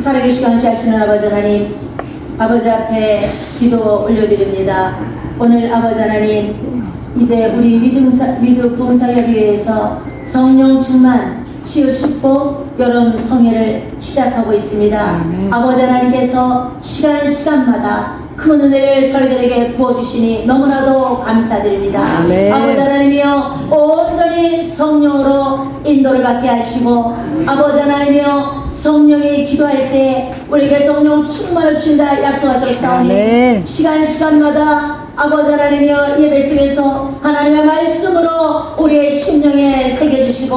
살아계시고 함께 하시는 아버지 하나님 아버지 앞에 기도 올려드립니다. 오늘 아버지 하나님 이제 우리 위등사, 위드 부흥사협의회에서 성령 충만 치유 축복 여름 성회를 시작하고 있습니다. 아버지 하나님께서 시간 시간마다 큰 은혜를 저희들에게 부어주시니 너무나도 감사드립니다. 아멘. 아버지 하나님이여 온전히 성령으로 인도를 받게 하시고 아버지 하나님이여 성령이 기도할 때 우리에게 성령 충만을 주신다 약속하셨사오니 아멘. 시간 시간마다 아버지 하나님이여 예배 속에서 하나님의 말씀으로 우리의 심령에 새겨주시고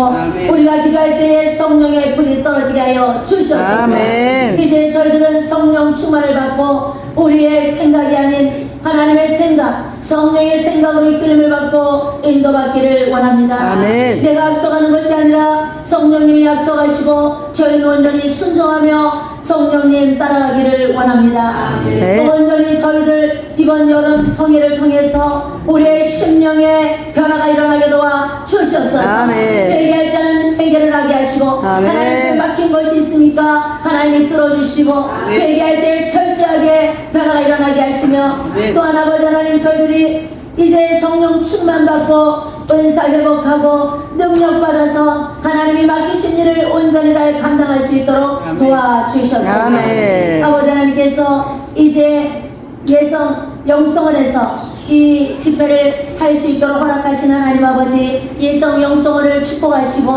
우리가 기도할 때에 성령의 불이 떨어지게 하여 주시옵소서 아멘. 이제 저희들은 성령 충만을 받고 우리의 생각이 아닌 하나님의 생각, 성령의 생각으로 이끌림을 받고 인도받기를 원합니다. 아멘. 내가 앞서가는 것이 아니라 성령님이 앞서가시고 저희는 온전히 순종하며 성령님 따라가기를 원합니다. 네. 또 온전히 저희들 이번 여름 성회를 통해서 우리의 심령에 변화가 일어나게 도와 주시옵소서. 회개할 자는 회개를 하게 하시고. 하나님께 막힌 것이 있습니까? 하나님이 뚫어주시고 회개할 때 철저하게 변화가 일어나게 하시며 또한 아버지 하나님 저희들이 이제 성령 충만 받고 은사 회복하고 능력 받아서 하나님이 맡기신 일을 온전히 잘 감당할 수 있도록 도와주시옵소서. 아멘. 아버지 하나님께서 이제 예성 영성원에서 이 집회를 할 수 있도록 허락하신 하나님 아버지 예성 영성원을 축복하시고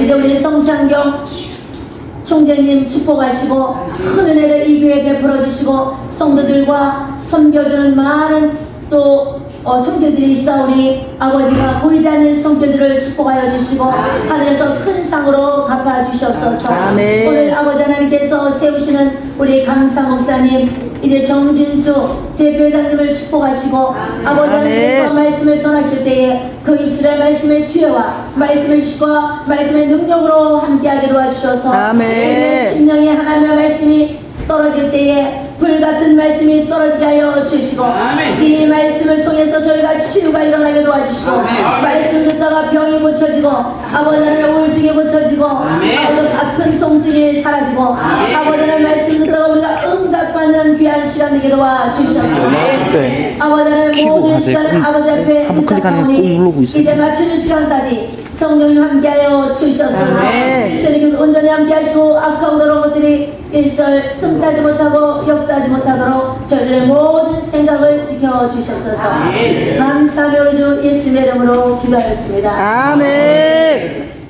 이제 우리 성창경 총재님 축복하시고 큰 은혜를 이 교회에 베풀어 주시고 성도들과 섬겨주는 많은 또 어, 성도들이 있사오니 아버지가 보이지 않는 성도들을 축복하여 주시고 하늘에서 큰 상으로 갚아 주시옵소서 아멘. 오늘 아버지 하나님께서 세우시는 우리 강사 목사님 이제 정진수 대표장님을 축복하시고 아버지 하나님께서 말씀을 전하실 때에 그 입술의 말씀의 지혜와 말씀의 시과 말씀의 능력으로 함께하게 도와주셔서 아멘. 심령에 하나님의 말씀이 떨어질 때에 불 같은 말씀이 떨어지게 하여 주시고 이 말씀을 통해 서 저희가 치유가 일어나게 도와주시고 말씀 듣다가 병이 고쳐지고 아버지 하나님의 우울증이 고쳐지고 아버지 아픈 통증이 사라지고 아버지 하나님의 말씀 듣다가 우리가 응답받는 귀한 시간 되게 도와주시옵소서 네. 아버지 하나님 모든. 시간을 꾹, 아버지 앞에 한번 클릭하면 꾹 누르고 응답하오니 있어요. 이제 맞추는 시간까지 성령님 함께하여 주시옵소서. 아멘. 주님께서 온전히 함께하시고 악하고 더러운 것들이 일절 틈타지 못하고 역사하지 못하도록 저희들의 모든 생각을 지켜주시옵소서. 감사하며 주 예수님의 이름으로 기도하였습니다. 아멘.